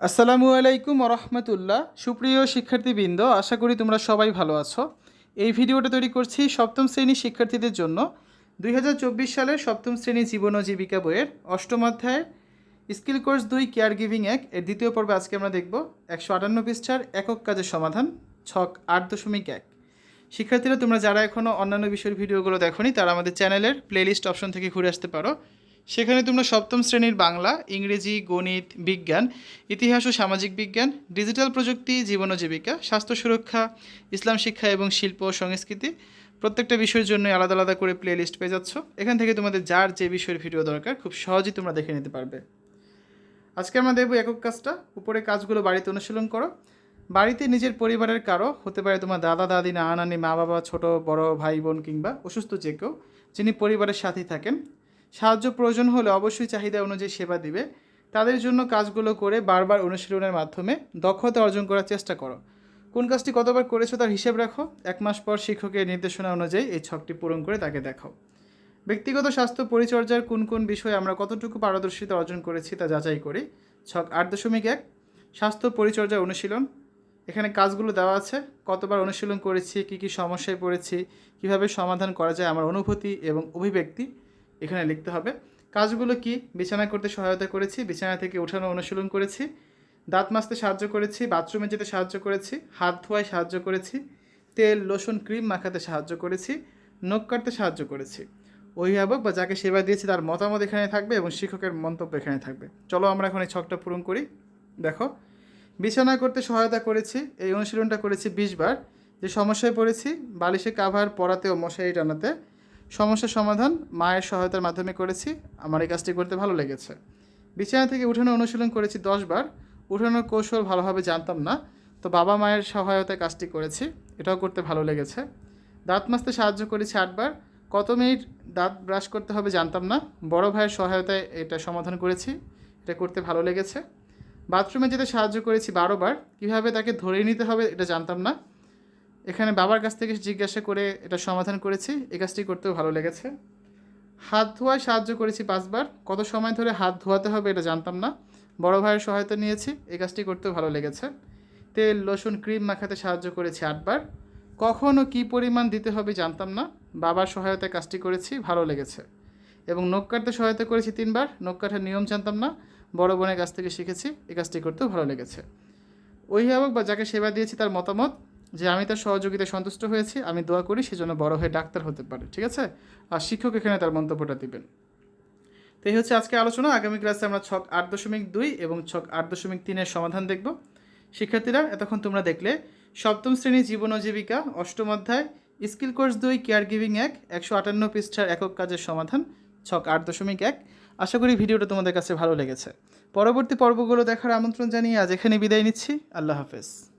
আসসালামু আলাইকুম রহমতুল্লাহ সুপ্রিয় শিক্ষার্থীবৃন্দ, আশা করি তোমরা সবাই ভালো আছো। এই ভিডিওটা তৈরি করছি সপ্তম শ্রেণির শিক্ষার্থীদের জন্য। দুই হাজার চব্বিশ সালের সপ্তম শ্রেণি জীবন ও জীবিকা বইয়ের অষ্টম অধ্যায়ের স্কিল কোর্স দুই কেয়ার গিভিং এক। এর দ্বিতীয় পর্বে আজকে আমরা দেখব একশো আটান্ন পৃষ্ঠার একক কাজের সমাধান, ছক আট দশমিক এক। শিক্ষার্থীরা, তোমরা যারা এখনও অন্যান্য বিষয়ের ভিডিওগুলো দেখোনি, তারা আমাদের চ্যানেলের প্লেলিস্ট অপশন থেকে ঘুরে আসতে পারো। সেখানে তোমরা সপ্তম শ্রেণির বাংলা, ইংরেজি, গণিত, বিজ্ঞান, ইতিহাস ও সামাজিক বিজ্ঞান, ডিজিটাল প্রযুক্তি, জীবন ও জীবিকা, স্বাস্থ্য সুরক্ষা, ইসলাম শিক্ষা এবং শিল্প ও সংস্কৃতি প্রত্যেকটা বিষয়ের জন্য আলাদা আলাদা করে প্লে লিস্ট পেয়ে যাচ্ছ। এখান থেকে তোমাদের যার যে বিষয়ের ভিডিও দরকার, খুব সহজেই তোমরা দেখে নিতে পারবে। আজকে আমরা দেখব একক কাজটা। উপরে কাজগুলো বাড়িতে অনুশীলন করো। বাড়িতে নিজের পরিবারের কারও, হতে পারে তোমার দাদা, দাদি না নানি মা বাবা ছোট, বড়, ভাই, বোন কিংবা অসুস্থ যে কেউ, যিনি পরিবারের সাথেই থাকেন সাহায্য প্রয়োজন হলে অবশ্যই চাহিদা অনুযায়ী সেবা দিবে। তাদের জন্য কাজগুলো করে বারবার অনুশীলনের মাধ্যমে দক্ষতা অর্জন করার চেষ্টা করো। কোন কাজটি কতবার করেছ তার হিসেব রাখো। এক মাস পর শিক্ষকের নির্দেশনা অনুযায়ী এই ছকটি পূরণ করে তাকে দেখাও। ব্যক্তিগত স্বাস্থ্য পরিচর্যার কোন কোন বিষয়ে আমরা কতটুকু পারদর্শিতা অর্জন করেছি তা যাচাই করি। ছক আট দশমিক এক, স্বাস্থ্য পরিচর্যা অনুশীলন। এখানে কাজগুলো দেওয়া আছে। কতবার অনুশীলন করেছি, কী কী সমস্যায় পড়েছি, কীভাবে সমাধান করা যায় আমার অনুভূতি এবং অভিব্যক্তি। এখানে লিখতে হবে, কাজগুলো কি? বিছানা করতে সহায়তা করেছি, বিছানা থেকে উঠানো অনুশীলন করেছি, দাঁত মাজতে সাহায্য করেছি, বাথরুমে যেতে সাহায্য করেছি, হাত ধোয়ায় সাহায্য করেছি, তেল, লোশন, ক্রিম মাখাতে সাহায্য করেছি, নখ কাটতে সাহায্য করেছি। অভিভাবক বা যাকে সেবা দিয়েছি তার মতামত এখানে থাকবে এবং শিক্ষকের মন্তব্য এখানে থাকবে। চলো আমরা এখন এই ছকটা পূরণ করি। দেখো, বিছানা করতে সহায়তা করেছি, এই অনুশীলনটা করেছি বিশ বার। যে সমস্যায় পড়েছি, বালিশে কাভার পরাতে ও মশারি টানাতে সমস্যার সমাধান মায়ের সহায়তার মাধ্যমে করেছি। আমার এই কাজটি করতে ভালো লেগেছে। বিছানা থেকে উঠানো অনুশীলন করেছি দশবার উঠানোর কৌশল ভালোভাবে জানতাম না, তো বাবা মায়ের সহায়তায় কাজটি করেছি। এটাও করতে ভালো লেগেছে। দাঁত মাজতে সাহায্য করেছি আটবার কত মিনিট দাঁত ব্রাশ করতে হবে জানতাম না। বড় ভাইয়ের সহায়তায় এটা সমাধান করেছি। এটা করতে ভালো লেগেছে। বাথরুমে যেতে সাহায্য করেছি বারোবার কীভাবে তাকে ধরে নিতে হবে এটা জানতাম না। এখানে বাবার কাছ থেকে জিজ্ঞাসা করে এটা সমাধান করেছি, এই কাজটি করতেও ভালো লেগেছে। হাত ধোয়ায় সাহায্য করেছি পাঁচবার। কত সময় ধরে হাত ধোয়াতে হবে এটা জানতাম না। বড় ভাইয়ের সহায়তা নিয়েছি, এই কাজটি করতেও ভালো লেগেছে। তেল লোশন ক্রিম মাখাতে সাহায্য করেছি আটবার। কখন ও কী পরিমাণ দিতে হবে জানতাম না। বাবার সহায়তায় কাজটি করেছি, ভালো লেগেছে। এবং নখ কাটতে সহায়তা করেছি তিনবার। নখ কাটার নিয়ম জানতাম না। বড় বোনের কাছ থেকে শিখেছি, এই কাজটি করতেও ভালো লেগেছে। অভিভাবক বা যাকে সেবা দিয়েছি তার মতামত যে আমি তার সহযোগিতায় সন্তুষ্ট হয়েছি, আমি দোয়া করি সেজন্য বড় হয়ে ডাক্তার হতে পারে, ঠিক আছে? আর শিক্ষক এখানে তার মন্তব্যটা দিবেন। তো এই হচ্ছে আজকে আলোচনা। আগামী ক্লাসে আমরা ছক আট দশমিক দুই এবং ছক আট দশমিক তিনের সমাধান দেখব। শিক্ষার্থীরা, এতক্ষণ তোমরা দেখলে, সপ্তম শ্রেণি জীবন জীবিকা, অষ্টম অধ্যায়, স্কিল কোর্স দুই কেয়ার গিভিং এক, একশো আটান্ন পৃষ্ঠার একক কাজের সমাধান, ছক আট দশমিক এক। আশা করি ভিডিওটা তোমাদের কাছে ভালো লেগেছে। পরবর্তী পর্বগুলো দেখার আমন্ত্রণ জানিয়ে আজ এখানে বিদায় নিচ্ছি। আল্লাহ হাফেজ।